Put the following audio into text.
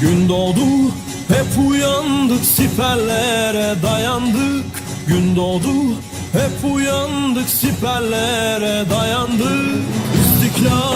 Gün doğdu hep uyandık siperlere dayandık. Gün doğdu hep uyandık siperlere dayandık. İstiklalin